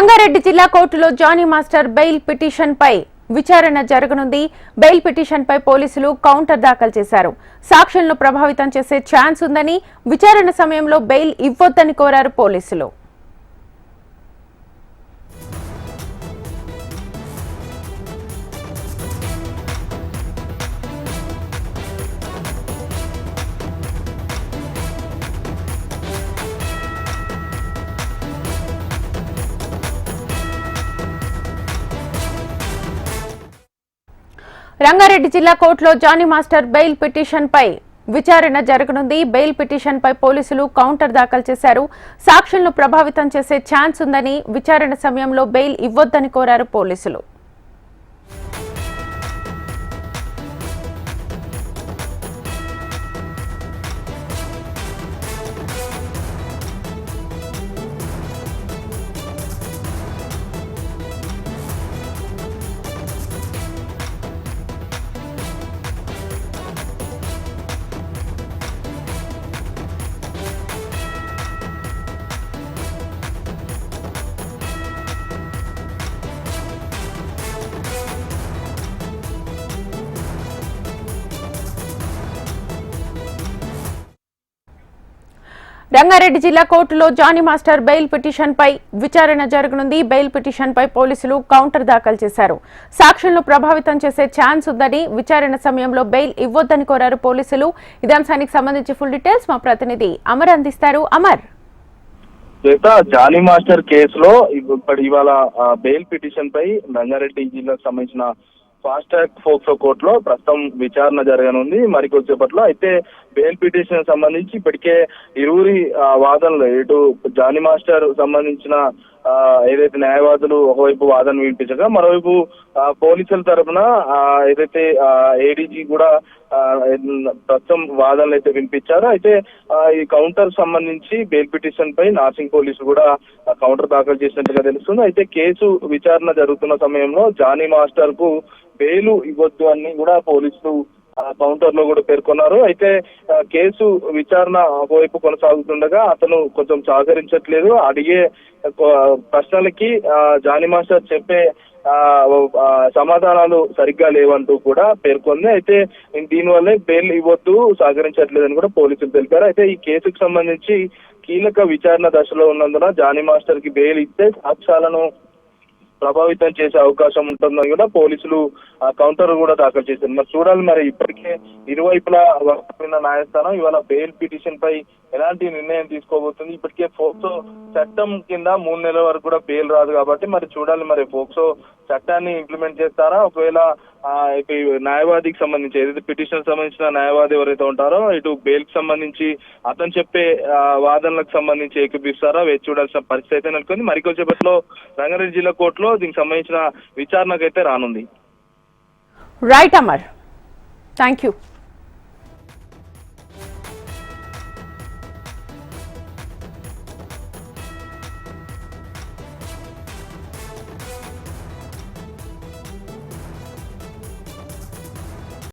రంగారెడ్డి జిల్లా కోర్టులో Jani master bail petition పై విచారణ జరగనుంది. బెయిల్ పిటిషన్ పై పోలీసులు కౌంటర్ దాఖలు చేశారు. సాక్షులను ప్రభావితం చేసే ఛాన్స్ ఉందని విచారణ సమయంలో బెయిల్ ఇవ్వొద్దని కోరారు పోలీసులు. రంగారెడ్డి జిల్లా కోర్టులో జానీ మాస్టర్ బెయిల్ పిటిషన్ పై విచారణ జరగనుంది. బెయిల్ పిటిషన్ పై పోలీసులు కౌంటర్ దాఖలు చేశారు. సాక్షులను ప్రభావితం చేసే ఛాన్స్ ఉందని విచారణ సమయంలో బెయిల్ ఇవ్వొద్దని కోరారు పోలీసులు. రంగారెడ్డి జిల్లా కోర్టులో జానీ మాస్టర్ బెయిల్ పిటిషన్ పై విచారణ జరగనుంది. బెయిల్ పిటిషన్ పై పోలీసులు కౌంటర్ దాఖలు చేశారు. సాక్షులను ప్రభావితం చేసే ఛాన్స్ ఉందని విచారణ సమయంలో బెయిల్ ఇవ్వొద్దని కోరారు పోలీసులు. ఇదే అంశానికి సంబంధించి ఫుల్ డీటెయిల్స్ మా ప్రతినిధి అమర్ అందిస్తారు. అమర్. చేత జానీ మాస్టర్ కేసులో ఇప్పుడు ఇవాళ బెయిల్ పిటిషన్ పై రంగారెడ్డి జిల్లాకు సంబంధించిన ఫాస్ట్ ట్రాక్ ఫోక్సో కోర్టులో ప్రస్తుతం విచారణ జరగనుంది. మరికొద్దిసేపట్లో అయితే బెయిల్ పిటిషన్ సంబంధించి ఇప్పటికే ఇరువురి ఆ, వాదనలు ఇటు జానీ మాస్టర్ సంబంధించిన ఏదైతే న్యాయవాదులు ఒకవైపు వాదన వినిపించగా మరోవైపు పోలీసుల తరఫున ఆ, ఏదైతే ఏడీజీ కూడా ప్రస్తుతం వాదనలు అయితే వినిపించారు. అయితే ఈ కౌంటర్ సంబంధించి బెయిల్ పిటిషన్ పై నార్సింగ్ పోలీసులు కూడా కౌంటర్ దాఖలు చేసినట్టుగా తెలుస్తుంది. అయితే కేసు విచారణ జరుగుతున్న సమయంలో జానీ మాస్టర్కు బెయిల్ ఇవ్వద్దు అని కూడా పోలీసులు కౌంటర్లో కూడా పేర్కొన్నారు. అయితే కేసు విచారణ ఒకవైపు కొనసాగుతుండగా అతను కొంచెం సహకరించట్లేదు. అడిగే ప్రశ్నలకి ఆ, జానీ మాస్టర్ చెప్పే ఆ, సమాధానాలు సరిగ్గా లేవంటూ కూడా పేర్కొంది. అయితే దీనివల్లే బెయిల్ ఇవ్వద్దు సహకరించట్లేదని కూడా పోలీసులు తెలిపారు. అయితే ఈ కేసుకు సంబంధించి కీలక విచారణ దశలో ఉన్నందున జానీ మాస్టర్కి బెయిల్ ఇస్తే సాక్ష్యాలను ప్రభావితం చేసే అవకాశం ఉంటుందని కూడా పోలీసులు ఆ, కౌంటర్ కూడా దాఖలు చేశారు. మరి చూడాలి మరి ఇప్పటికే ఇరువైపులా వర్తిన న్యాయస్థానం ఇవాళ బెయిల్ పిటిషన్ పై ఎలాంటి నిర్ణయం తీసుకోబోతుంది? ఇప్పటికే ఫోక్సో చట్టం కింద మూడు నెలల వరకు కూడా బెయిల్ రాదు కాబట్టి మరి చూడాలి మరి ఫోక్సో చట్టాన్ని ఇంప్లిమెంట్ చేస్తారా? ఒకవేళ ఇప్పుడు న్యాయవాదికి సంబంధించి ఏదైతే పిటిషన్ సంబంధించిన న్యాయవాది ఎవరైతే ఉంటారో ఇటు బెయిల్కి సంబంధించి అతను చెప్పే వాదనలకు సంబంధించి ఏకీపిస్తారా వేచి చూడాల్సిన పరిస్థితి అయితే నెలకొంది. మరికొద్దిసేపట్లో రంగారెడ్డి జిల్లా కోర్టులో దీనికి సంబంధించిన విచారణకైతే రానుంది. Right Amar thank you